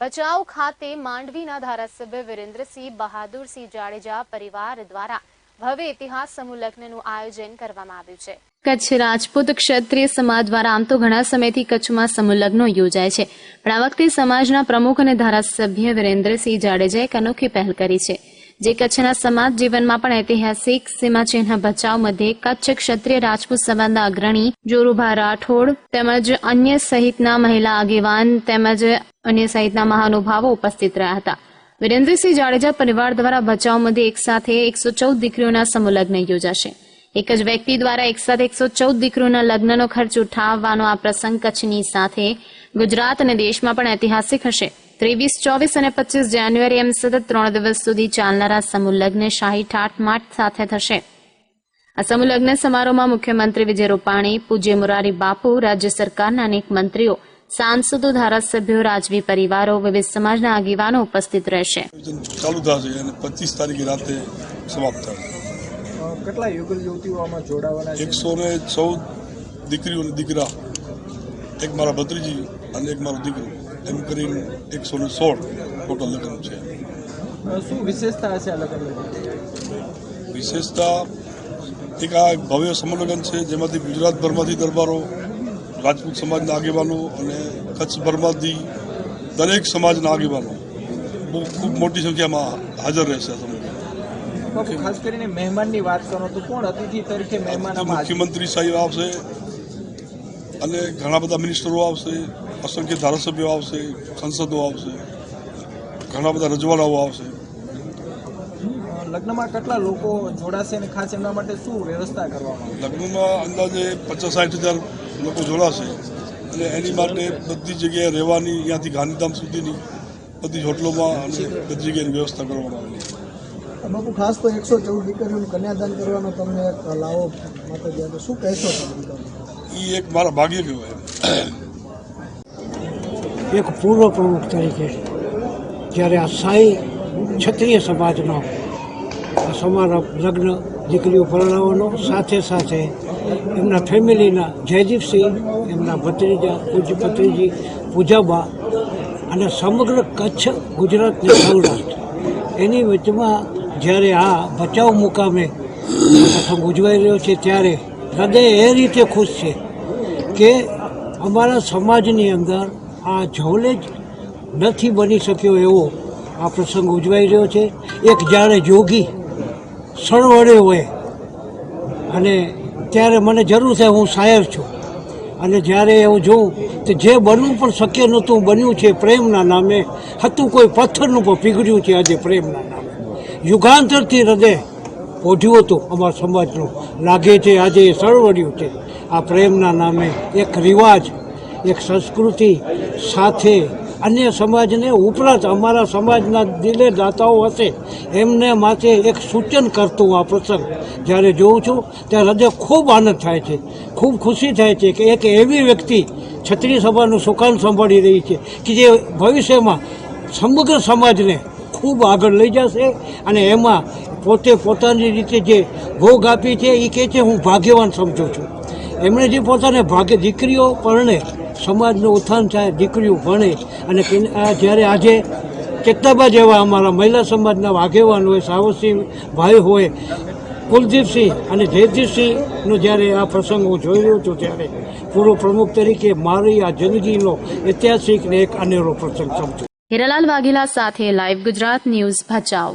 ભચાઉ ખાતે માંડવીના ધારાસભ્ય વિરેન્દ્રસિંહ બહાદુરસિંહ જાડેજા પરિવાર દ્વારા ભવ્ય ઇતિહાસ સમૂહ લગ્નનું આયોજન કરવામાં આવ્યું છે. કચ્છ રાજપૂત ક્ષત્રિય સમાજ દ્વારા આમ તો ઘણા સમયથી કચ્છમાં સમૂહ લગ્નો યોજાય છે. પણ આ વખતે સમાજના પ્રમુખ અને ધારાસભ્ય વિરેન્દ્રસિંહ જાડેજાએ એક અનોખી પહેલ કરી છે. જે કચ્છના સમાજ જીવનમાં પણ ઐતિહાસિક સીમાચિહ્ન બચાવ મધ્યે કચ્છ ક્ષત્રિય રાજપૂત સમાજના અગ્રણી જોરુભા રાઠોડ તેમજ અન્ય સહિતના મહિલા આગેવાન તેમજ અન્ય સહિતના મહાનુભાવો ઉપસ્થિત રહ્યા હતા. વિરેન્દ્રસિંહ જાડેજા પરિવાર દ્વારા બચાવ મધ્યે એક સાથે એકસો ચૌદ દીકરીઓના સમુલગ્ન યોજાશે. એક જ વ્યક્તિ દ્વારા એક સાથે એકસો ચૌદ દીકરીઓના લગ્નનો ખર્ચ ઉઠાવવાનો આ પ્રસંગ કચ્છની સાથે ગુજરાત અને દેશમાં પણ ઐતિહાસિક હશે. ત્રેવીસ ચોવીસ અને પચીસ જાન્યુઆરી એમ સતત ત્રણ દિવસ સુધી ચાલનારા સમૂહ લગ્ન શાહી ઠાઠમાઠ સાથે થશે. આ સમૂહ લગ્ન સમારોહમાં મુખ્યમંત્રી વિજય રૂપાણી પૂજ્ય મુરારી બાપુ રાજ્ય સરકારના અનેક મંત્રીઓ સાંસદો ધારાસભ્યો રાજવી પરિવારો વિવિધ સમાજના આગેવાનો ઉપસ્થિત રહેશે. ચાલુ થશે અને પચીસ તારીખે રાતે સમાપ્ત થશે. કેટલા યુગલ યુવતીઓ આમાં જોડાવાના એકસો ને ચૌદ દીકરીઓ અને દીકરા. એક મારા ભત્રીજી અને એક મારો દીકરો. એમ કરીને એકસો ને સોળ ટોટલ લગ્ન છે. શું વિશેષતા છે આ લગ્નની? વિશેષતા એક આ ભવ્ય સમલગ્ન છે જેમાંથી ગુજરાતભરમાંથી દરબારો રાજપૂત સમાજના આગેવાનો અને કચ્છભરમાંથી દરેક સમાજના આગેવાનો બહુ ખૂબ મોટી સંખ્યામાં હાજર રહેશે આ ખાસ કરીને મહેમાનની વાત કરો તો કોણ અતિથિ તરીકે મહેમાન મુખ્યમંત્રી સાહેબ આવશે અને ઘણા બધા મિનિસ્ટરો આવશે. અસંખ્ય ધારાસભ્યો આવશે સંસદો આવશે ઘણા બધા રજવાડાઓ આવશે. લગ્નમાં કેટલા લોકો જોડાશે અને ખાસ એમના માટે શું વ્યવસ્થા કરવામાં? લગ્નમાં અંદાજે પચાસ સાઠ હજાર લોકો જોડાશે. અને એની માટે બધી જગ્યાએ રહેવાની અહીંયાથી ગાંધીધામ સુધીની બધી હોટલોમાં અને બધી જગ્યાની વ્યવસ્થા કરવામાં આવેલી બાપુ ખાસ તો એકસો ચૌદ દીકરીઓનું કન્યાદાન કરવાનો તમને લાવો માતાજી શું કહેશો એ એક મારા ભાગ્ય કહેવાય એક પૂર્વ પ્રમુખ તરીકે, જ્યારે આ સાઈ ક્ષત્રિય સમાજનો આ સમારંભ લગ્ન દીકરીઓ પરણાવવાનો, સાથે સાથે એમના ફેમિલીના જયદીપસિંહ, એમના ભત્રીજા પૂજ ભત્રીજી પૂજાબા અને સમગ્ર કચ્છ ગુજરાત ને સૌરાષ્ટ્ર. એની વચમાં જ્યારે આ બચાવ મુકામે પ્રસંગ ઉજવાઈ રહ્યો છે, ત્યારે હૃદય એ રીતે ખુશ છે કે અમારા સમાજની અંદર આ જવલે જ નથી બની શક્યો એવો આ પ્રસંગ ઉજવાઈ રહ્યો છે. એક જાણે જોગી સળવળે હોય અને ત્યારે મને જરૂર છે હું શાયર છું. અને જ્યારે એવું જોઉં તો જે બનવું પણ શક્ય નહોતું, બન્યું છે પ્રેમના નામે, હતું કોઈ પથ્થરનું પણ પીગળ્યું છે આજે પ્રેમના નામે. યુગાંતરથી હૃદય ઓઢ્યું હતું અમારા સમાજનું. લાગે છે આજે એ સળવળ્યું છે. આ પ્રેમના નામે એક રિવાજ, એક સંસ્કૃતિ સાથે અન્ય સમાજને ઉપરાંત અમારા સમાજના દિલે દાતાઓ હશે. એમને માટે એક સૂચન કરતું આ પ્રસંગ. જ્યારે જોઉં છું, ત્યારે હૃદય ખૂબ આનંદ થાય છે. ખૂબ ખુશી થાય છે કે એક એવી વ્યક્તિ છત્રી સભાનું સુકાન સંભાળી રહી છે કે જે ભવિષ્યમાં સમગ્ર સમાજને ખૂબ આગળ લઈ જશે અને એમાં પોતે પોતાની રીતે જે ભોગ આપી છે એ કહે છે, હું ભાગ્યવાન સમજું છું. એમણે જે પોતાને ભાગે દીકરીઓ પરણે, સમાજનું ઉત્થાન થાય, દીકરીઓ ભણે, અને જ્યારે આજે ચેતનાબા જેવા અમારા મહિલા સમાજના આગેવાન હોય સાવસિંહ ભાઈ હોય, કુલદીપસિંહ અને જયદીપસિંહનો જ્યારે આ પ્રસંગ હું જોઈ રહ્યો છું, ત્યારે પૂર્વ પ્રમુખ તરીકે મારી આ જિંદગીનો ઐતિહાસિક ને એક અનેરો પ્રસંગ સમજો. હિરાલાલ વાઘેલા સાથે લાઈવ ગુજરાત ન્યૂઝ ભચાઉ.